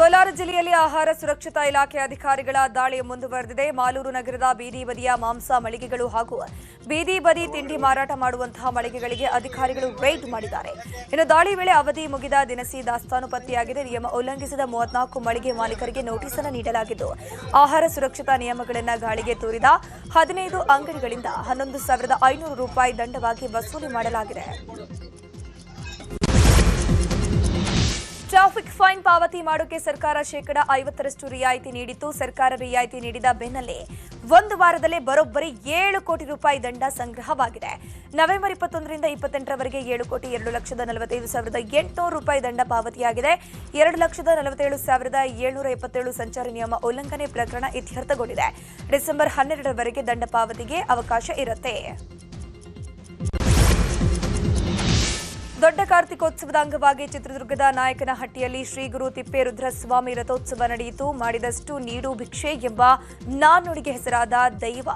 ಕೋಲಾರ ಜಿಲ್ಲೆಯಲ್ಲಿ ಆಹಾರ ಸುರಕ್ಷತಾ ಇಲಾಖೆ ಅಧಿಕಾರಿಗಳ ದಾಳಿ ಮುಂದುವರೆದಿದೆ. ಮಾಲೂರು ನಗರದ ಬೀದಿ ಬದಿಯ ಮಾಂಸ ಮಳಿಗೆಗಳು ಹಾಗೂ ಬೀದಿ ಬದಿ ತಿಂಡಿ ಮಾರಾಟ ಮಾಡುವಂತಹ ಮಳಿಗೆಗಳಿಗೆ ಅಧಿಕಾರಿಗಳು ರೈಡ್ ಮಾಡಿದ್ದಾರೆ. ಇನ್ನು ದಾಳಿ ವೇಳೆ ಅವಧಿ ಮುಗಿದ ದಿನಸಿ ದಾಸ್ತಾನು ಪತ್ತೆಯಾಗಿದೆ ನಿಯಮ ಉಲ್ಲಂಘಿಸಿದ ಮೂವತ್ನಾಲ್ಕು ಮಳಿಗೆ ಮಾಲೀಕರಿಗೆ ನೋಟಿಸ್ ಅನ್ನು ನೀಡಲಾಗಿದ್ದು, ಆಹಾರ ಸುರಕ್ಷತಾ ನಿಯಮಗಳನ್ನು ಗಾಳಿಗೆ ತೂರಿದ ಹದಿನೈದು ಅಂಗಡಿಗಳಿಂದ ಹನ್ನೊಂದು ಸಾವಿರದ ಐನೂರು ರೂಪಾಯಿ ದಂಡವಾಗಿ ವಸೂಲಿ ಮಾಡಲಾಗಿದೆ. ಟ್ರಾಫಿಕ್ ಫೈನ್ ಪಾವತಿ ಮಾಡೋಕೆ ಸರ್ಕಾರ ಶೇಕಡ ಐವತ್ತರಷ್ಟು ರಿಯಾಯಿತಿ ನೀಡಿತ್ತು. ಸರ್ಕಾರ ರಿಯಾಯಿತಿ ನೀಡಿದ ಬೆನ್ನಲ್ಲೇ ಒಂದು ವಾರದಲ್ಲೇ ಬರೋಬ್ಬರಿ ಏಳು ಕೋಟಿ ರೂಪಾಯಿ ದಂಡ ಸಂಗ್ರಹವಾಗಿದೆ. ನವೆಂಬರ್ ಇಪ್ಪತ್ತೊಂದರಿಂದ ಇಪ್ಪತ್ತೆಂಟರವರೆಗೆ ಏಳು ಕೋಟಿ ಎರಡು ಲಕ್ಷದ ನಲವತ್ತೈದು ಸಾವಿರದ ಎಂಟುನೂರು ರೂಪಾಯಿ ದಂಡ ಪಾವತಿಯಾಗಿದೆ. ಎರಡು ಲಕ್ಷದ ನಲವತ್ತೇಳು ಸಾವಿರದ ಏಳುನೂರ ಎಪ್ಪತ್ತೇಳು ಸಂಚಾರಿ ನಿಯಮ ಉಲ್ಲಂಘನೆ ಪ್ರಕರಣ ಇತ್ಯರ್ಥಗೊಂಡಿದೆ. ಡಿಸೆಂಬರ್ ಹನ್ನೆರಡರವರೆಗೆ ದಂಡ ಪಾವತಿಗೆ ಅವಕಾಶ ಇರುತ್ತೆ. ದೊಡ್ಡ ಕಾರ್ತಿಕೋತ್ಸವದ ಅಂಗವಾಗಿ ಚಿತ್ರದುರ್ಗದ ನಾಯಕನಹಟ್ಟಿಯಲ್ಲಿ ಶ್ರೀ ಗುರು ತಿಪ್ಪೇರುದ್ರಸ್ವಾಮಿ ರಥೋತ್ಸವ ನಡೆಯಿತು. ಮಾಡಿದಷ್ಟು ನೀಡು ಭಿಕ್ಷೆ ಎಂಬ ನಾನುಡಿಗೆ ಹೆಸರಾದ ದೈವ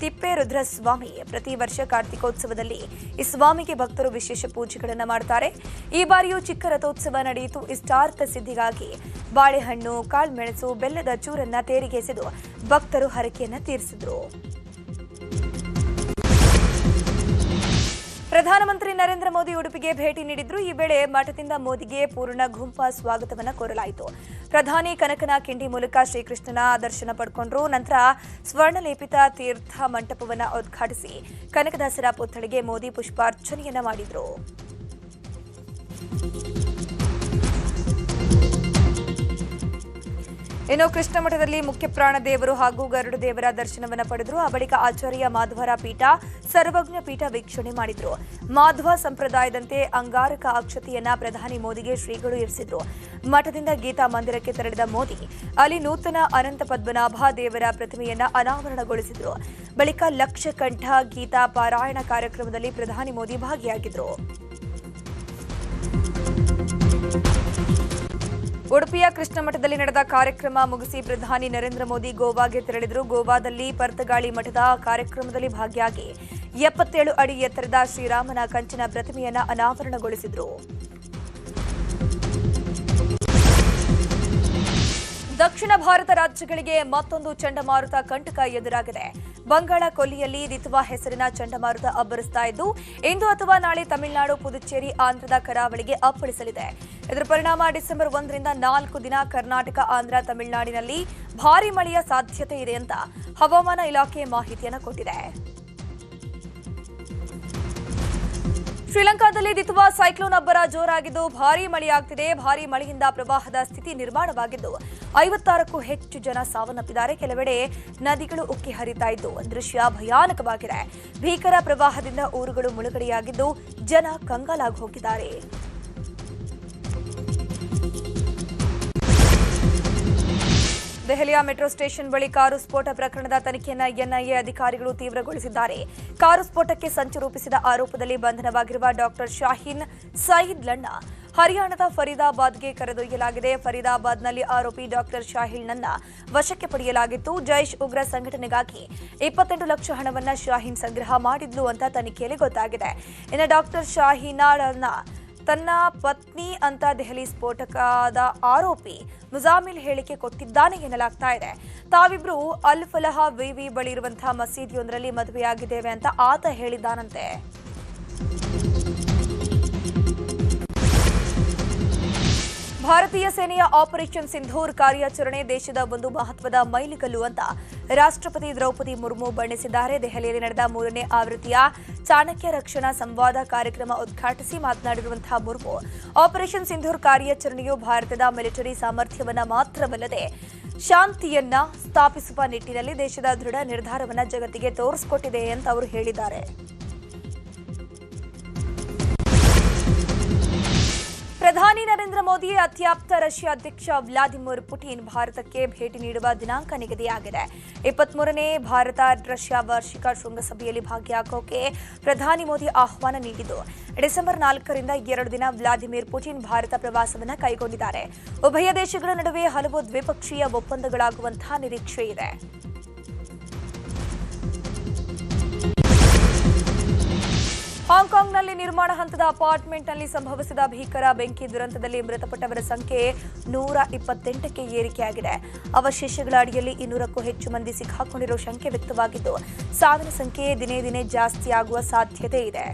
ತಿಪ್ಪೇರುದ್ರಸ್ವಾಮಿ ಪ್ರತಿ ವರ್ಷ ಕಾರ್ತಿಕೋತ್ಸವದಲ್ಲಿ ಈ ಸ್ವಾಮಿಗೆ ಭಕ್ತರು ವಿಶೇಷ ಪೂಜೆಗಳನ್ನು ಮಾಡ್ತಾರೆ. ಈ ಬಾರಿಯೂ ಚಿಕ್ಕ ರಥೋತ್ಸವ ನಡೆಯಿತು. ಇಷ್ಟಾರ್ಥ ಸಿದ್ಧಿಗಾಗಿ ಬಾಳೆಹಣ್ಣು, ಕಾಳುಮೆಣಸು, ಬೆಲ್ಲದ ಚೂರನ್ನ ತೇರಿಗೆ ಎಸೆದು ಭಕ್ತರು ಹರಕೆಯನ್ನ ತೀರಿಸಿದ್ರು. ಪ್ರಧಾನಮಂತ್ರಿ ನರೇಂದ್ರ ಮೋದಿ ಉಡುಪಿಗೆ ಭೇಟಿ ನೀಡಿದ್ರು. ಈ ವೇಳೆ ಮಠದಿಂದ ಮೋದಿಗೆ ಪೂರ್ಣ ಗುಂಪ ಸ್ವಾಗತವನ್ನು ಕೋರಲಾಯಿತು. ಪ್ರಧಾನಿ ಕನಕನ ಕಿಂಡಿ ಮೂಲಕ ಶ್ರೀಕೃಷ್ಣನ ದರ್ಶನ ಪಡ್ಕೊಂಡ್ರು. ನಂತರ ಸ್ವರ್ಣಲೇಪಿತ ತೀರ್ಥ ಮಂಟಪವನ್ನ ಉದ್ಘಾಟಿಸಿ ಕನಕದಾಸರ ಪುತ್ಥಳಿಗೆ ಮೋದಿ ಪುಷ್ಪಾರ್ಚನೆಯನ್ನ ಮಾಡಿದ್ರು. ಇನ್ನು ಕೃಷ್ಣ ಮಠದಲ್ಲಿ ಮುಖ್ಯ ಪ್ರಾಣ ದೇವರು ಹಾಗೂ ಗರುಡ ದೇವರ ದರ್ಶನವನ್ನು ಪಡೆದ್ರು. ಆ ಬಳಿಕ ಆಚಾರ್ಯ ಮಾಧ್ವರ ಪೀಠ ಸರ್ವಜ್ಞ ಪೀಠ ವೀಕ್ಷಣೆ ಮಾಡಿದರು. ಮಾಧ್ವ ಸಂಪ್ರದಾಯದಂತೆ ಅಂಗಾರಕ ಅಕ್ಷತೆಯನ್ನ ಪ್ರಧಾನಿ ಮೋದಿಗೆ ಶ್ರೀಗಳು ಇರಿಸಿದ್ರು. ಮಠದಿಂದ ಗೀತಾ ಮಂದಿರಕ್ಕೆ ತೆರಳಿದ ಮೋದಿ, ಅಲ್ಲಿ ನೂತನ ಅನಂತ ಪದ್ಮನಾಭ ದೇವರ ಪ್ರತಿಮೆಯನ್ನ ಅನಾವರಣಗೊಳಿಸಿದರು. ಬಳಿಕ ಲಕ್ಷಕಂಠ ಗೀತಾ ಪಾರಾಯಣ ಕಾರ್ಯಕ್ರಮದಲ್ಲಿ ಪ್ರಧಾನಿ ಮೋದಿ ಭಾಗಿಯಾಗಿದ್ರು. ಉಡುಪಿಯ ಕೃಷ್ಣ ಮಠದಲ್ಲಿ ನಡೆದ ಕಾರ್ಯಕ್ರಮ ಮುಗಿಸಿ ಪ್ರಧಾನಿ ನರೇಂದ್ರ ಮೋದಿ ಗೋವಾಗೆ ತೆರಳಿದರು. ಗೋವಾದಲ್ಲಿ ಪರ್ತಗಾಳಿ ಮಠದ ಕಾರ್ಯಕ್ರಮದಲ್ಲಿ ಭಾಗಿಯಾಗಿ ಎಪ್ಪತ್ತೇಳು ಅಡಿ ಎತ್ತರದ ಶ್ರೀರಾಮನ ಕಂಚಿನ ಪ್ರತಿಮೆಯನ್ನು ಅನಾವರಣಗೊಳಿಸಿದರು. ದಕ್ಷಿಣ ಭಾರತ ರಾಜ್ಯಗಳಿಗೆ ಮತ್ತೊಂದು ಚಂಡಮಾರುತ ಕಂಟಕ ಎದುರಾಗಿದೆ. ಬಂಗಾಳ ಕೊಲ್ಲಿಯಲ್ಲಿ ರಿತುವಾ ಹೆಸರಿನ ಚಂಡಮಾರುತ ಅಬ್ಬರಿಸ್ತಾ ಇದ್ದು, ಇಂದು ಅಥವಾ ನಾಳೆ ತಮಿಳುನಾಡು, ಪುದುಚೇರಿ, ಆಂಧ್ರದ ಕರಾವಳಿಗೆ ಅಪ್ಪಳಿಸಲಿದೆ. ಇದರ ಪರಿಣಾಮ ಡಿಸೆಂಬರ್ ಒಂದರಿಂದ ನಾಲ್ಕು ದಿನ ಕರ್ನಾಟಕ, ಆಂಧ್ರ, ತಮಿಳುನಾಡಿನಲ್ಲಿ ಭಾರೀ ಮಳೆಯ ಸಾಧ್ಯತೆ ಇದೆ ಅಂತ ಹವಾಮಾನ ಇಲಾಖೆ ಮಾಹಿತಿಯನ್ನು ಕೊಟ್ಟಿದೆ. ಶ್ರೀಲಂಕಾದಲ್ಲಿ ದಿತುವಾ ಸೈಕ್ಲೋನ್ ಅಬ್ಬರ ಜೋರಾಗಿದ್ದು ಭಾರೀ ಮಳೆಯಾಗ್ತಿದೆ. ಭಾರೀ ಮಳೆಯಿಂದ ಪ್ರವಾಹದ ಸ್ಥಿತಿ ನಿರ್ಮಾಣವಾಗಿದ್ದು ಐವತ್ತಾರಕ್ಕೂ ಹೆಚ್ಚು ಜನ ಸಾವನ್ನಪ್ಪಿದ್ದಾರೆ. ಕೆಲವೆಡೆ ನದಿಗಳು ಉಕ್ಕಿ ಹರಿತಾ ಇದ್ದು ದೃಶ್ಯ ಭಯಾನಕವಾಗಿದೆ. ಭೀಕರ ಪ್ರವಾಹದಿಂದ ಊರುಗಳು ಮುಳುಗಡೆಯಾಗಿದ್ದು ಜನ ಕಂಗಾಲಾಗಿ ಹೋಗಿದ್ದಾರೆ. ದೆಹಲಿಯ ಮೆಟ್ರೋ ಸ್ಟೇಷನ್ ಬಳಿ ಕಾರು ಸ್ಫೋಟ ಪ್ರಕರಣದ ತನಿಖೆಯನ್ನ ಎನ್ಐಎ ಅಧಿಕಾರಿಗಳು ತೀವ್ರಗೊಳಿಸಿದ್ದಾರೆ. ಕಾರು ಸ್ಫೋಟಕ್ಕೆ ಸಂಚು ರೂಪಿಸಿದ ಆರೋಪದಲ್ಲಿ ಬಂಧನವಾಗಿರುವ ಡಾಕ್ಟರ್ ಶಾಹೀನ್ ಸಯೀದ್ ಲಣ್ಣ ಹರಿಯಾಣದ ಫರೀದಾಬಾದ್ಗೆ ಕರೆದೊಯ್ಯಲಾಗಿದೆ. ಫರೀದಾಬಾದ್ನಲ್ಲಿ ಆರೋಪಿ ಡಾಕ್ಟರ್ ಶಾಹೀಲ್ನನ್ನ ವಶಕ್ಕೆ ಪಡೆಯಲಾಗಿತ್ತು. ಜೈಷ್ ಉಗ್ರ ಸಂಘಟನೆಗಾಗಿ ಇಪ್ಪತ್ತೆಂಟು ಲಕ್ಷ ಹಣವನ್ನ ಶಾಹೀನ್ ಸಂಗ್ರಹ ಮಾಡಿದ್ಲು ಅಂತ ತನಿಖೆಯಲ್ಲಿ ಗೊತ್ತಾಗಿದೆ. ಇನ್ನು ಡಾಕ್ಟರ್ ಶಾಹೀನಾಳನ್ನ ತನ್ನ ಪತ್ನಿ ಅಂತ ದೆಹಲಿ ಸ್ಫೋಟಕದ ಆರೋಪಿ ಮುಜಾಮಿಲ್ ಹೇಳಿಕೆ ಕೊಟ್ಟಿದ್ದಾನೆ ಎನ್ನಲಾಗ್ತಾ ಇದೆ. ತಾವಿಬ್ರು ಅಲ್ ಫಲಹ ವಿವಿ ಬಳಿ ಇರುವಂತಹ ಮಸೀದಿಯೊಂದರಲ್ಲಿ ಮದುವೆಯಾಗಿದ್ದೇವೆ ಅಂತ ಆತ ಹೇಳಿದ್ದಾನಂತೆ. ಭಾರತೀಯ ಸೇನೆಯ ಆಪರೇಷನ್ ಸಿಂಧೂರ್ ಕಾರ್ಯಾಚರಣೆ ದೇಶದ ಒಂದು ಮಹತ್ವದ ಮೈಲಿಗಲ್ಲು ಅಂತ ರಾಷ್ಟ್ರಪತಿ ದ್ರೌಪದಿ ಮುರ್ಮು ಬಣ್ಣಿಸಿದ್ದಾರೆ. ದೆಹಲಿಯಲ್ಲಿ ನಡೆದ ಮೂರನೇ ಆವೃತ್ತಿಯ ಚಾಣಕ್ಯ ರಕ್ಷಣಾ ಸಂವಾದ ಕಾರ್ಯಕ್ರಮ ಉದ್ಘಾಟಿಸಿ ಮಾತನಾಡಿರುವಂತಹ ಮುರ್ಮು, ಆಪರೇಷನ್ ಸಿಂಧೂರ್ ಕಾರ್ಯಾಚರಣೆಯು ಭಾರತದ ಮಿಲಿಟರಿ ಸಾಮರ್ಥ್ಯವನ್ನು ಮಾತ್ರವಲ್ಲದೆ ಶಾಂತಿಯನ್ನ ಸ್ಥಾಪಿಸುವ ನಿಟ್ಟಿನಲ್ಲಿ ದೇಶದ ದೃಢ ನಿರ್ಧಾರವನ್ನು ಜಗತ್ತಿಗೆ ತೋರಿಸಿಕೊಟ್ಟಿದೆ ಅಂತ ಅವರು ಹೇಳಿದ್ದಾರೆ. ಮೋದಿ ಅತ್ಯಾಪ್ತ ರಷ್ಯಾ ಅಧ್ಯಕ್ಷ ವ್ಲಾದಿಮಿರ್ ಪುಟಿನ್ ಭಾರತಕ್ಕೆ ಭೇಟಿ ನೀಡುವ ದಿನಾಂಕ ನಿಗದಿಯಾಗಿದೆ. ಇಪ್ಪತ್ಮೂರನೇ ಭಾರತ ರಷ್ಯಾ ವಾರ್ಷಿಕ ಶೃಂಗಸಭೆಯಲ್ಲಿ ಭಾಗಿಯಾಗೋಕೆ ಪ್ರಧಾನಿ ಮೋದಿ ಆಹ್ವಾನ ನೀಡಿದ್ದು. ಡಿಸೆಂಬರ್ ನಾಲ್ಕರಿಂದ ಎರಡು ದಿನ ವ್ಲಾದಿಮಿರ್ ಪುಟಿನ್ ಭಾರತ ಪ್ರವಾಸವನ್ನು ಕೈಗೊಂಡಿದ್ದಾರೆ. ಉಭಯ ದೇಶಗಳ ನಡುವೆ ಹಲವು ದ್ವಿಪಕ್ಷೀಯ ಒಪ್ಪಂದಗಳಾಗುವಂತಹ ನಿರೀಕ್ಷೆ ಇದೆ ಹಾಂಗ್ಕಾಂಗ್ನಲ್ಲಿ ನಿರ್ಮಾಣ ಹಂತದ ಅಪಾರ್ಟ್ಮೆಂಟ್ನಲ್ಲಿ ಸಂಭವಿಸಿದ ಭೀಕರ ಬೆಂಕಿ ದುರಂತದಲ್ಲಿ ಮೃತಪಟ್ಟವರ ಸಂಖ್ಯೆ ನೂರ ಇಪ್ಪತ್ತೆಂಟಕ್ಕೆ ಏರಿಕೆಯಾಗಿದೆ. ಅವಶೇಷಗಳ ಅಡಿಯಲ್ಲಿ ಇನ್ನೂರಕ್ಕೂ ಹೆಚ್ಚು ಮಂದಿ ಸಿಕ್ಕಾಕೊಂಡಿರೋ ಶಂಕೆ ವ್ಯಕ್ತವಾಗಿದ್ದು ಸಾವಿನ ಸಂಖ್ಯೆ ದಿನೇ ದಿನೇ ಜಾಸ್ತಿಯಾಗುವ ಸಾಧ್ಯತೆ ಇದೆ.